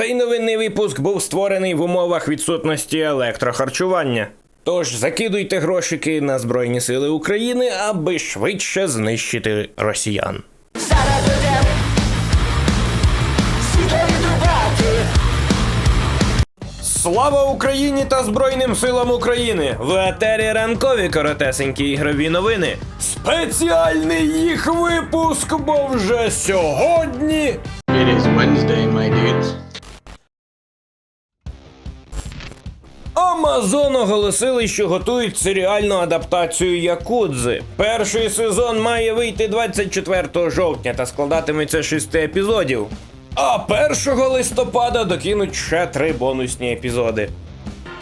Цей новинний випуск був створений в умовах відсутності електрохарчування. Тож закидуйте грошики на Збройні Сили України, аби швидше знищити росіян. Слава Україні та Збройним силам України! В етері ранкові коротесенькі ігрові новини. Спеціальний їх випуск, бо вже сьогодні. It is Wednesday, my dudes. Амазон оголосили, що готують серіальну адаптацію Якудзи. Перший сезон має вийти 24 жовтня та складатиметься шести епізодів. А 1 листопада докинуть ще три бонусні епізоди.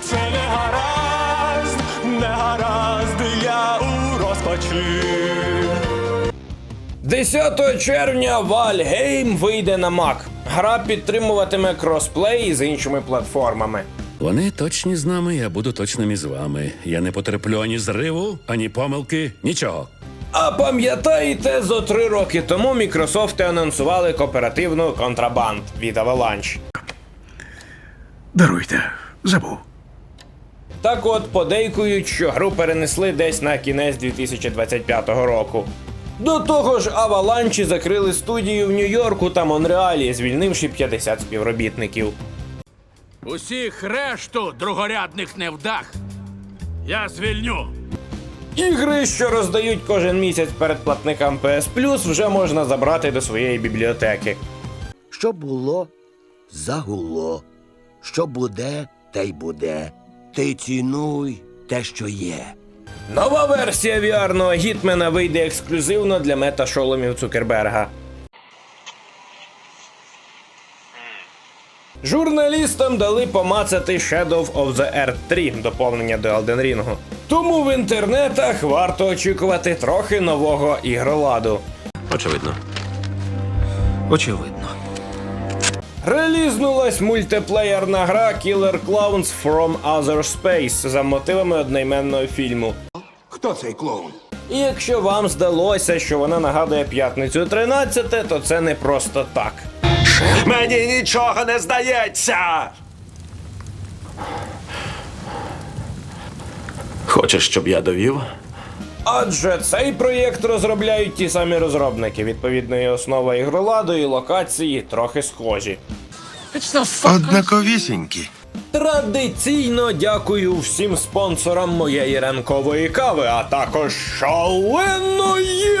Це не гаразд, не гаразд, я у розпачі. 10 червня Valheim вийде на Mac. Гра підтримуватиме кросплей з іншими платформами. Вони точні з нами, я буду точним із вами. Я не потерплю ані зриву, ані помилки, нічого. А пам'ятаєте, зо три роки тому Мікрософти анонсували кооперативну контрабанд від Avalanche. Даруйте, забув. Так от подейкують, що гру перенесли десь на кінець 2025 року. До того ж, Аваланчі закрили студію в Нью-Йорку та Монреалі, звільнивши 50 співробітників. Усіх решту другорядних невдах я звільню. Ігри, що роздають кожен місяць передплатникам PS Plus, вже можна забрати до своєї бібліотеки. Що було, загуло. Що буде, те й буде. Ти цінуй те, що є. Нова версія VR-ного Гітмена вийде ексклюзивно для мета-шоломів Цукерберга. Журналістам дали помацати Shadow of the Earth 3 доповнення до Elden Ring. Тому в інтернетах варто очікувати трохи нового ігроладу. Очевидно. Очевидно. Релізнулась мультиплеєрна гра Killer Clowns from Other Space за мотивами одноіменного фільму. Хто цей клоун? І якщо вам здалося, що вона нагадує п'ятницю 13, то це не просто так. Мені нічого не здається. Хочеш, щоб я довів? Адже цей проєкт розробляють ті самі розробники. Відповідно, і основа ігроладу, і локації трохи схожі. Однаковісінькі. Традиційно дякую всім спонсорам моєї ранкової кави, а також шаленої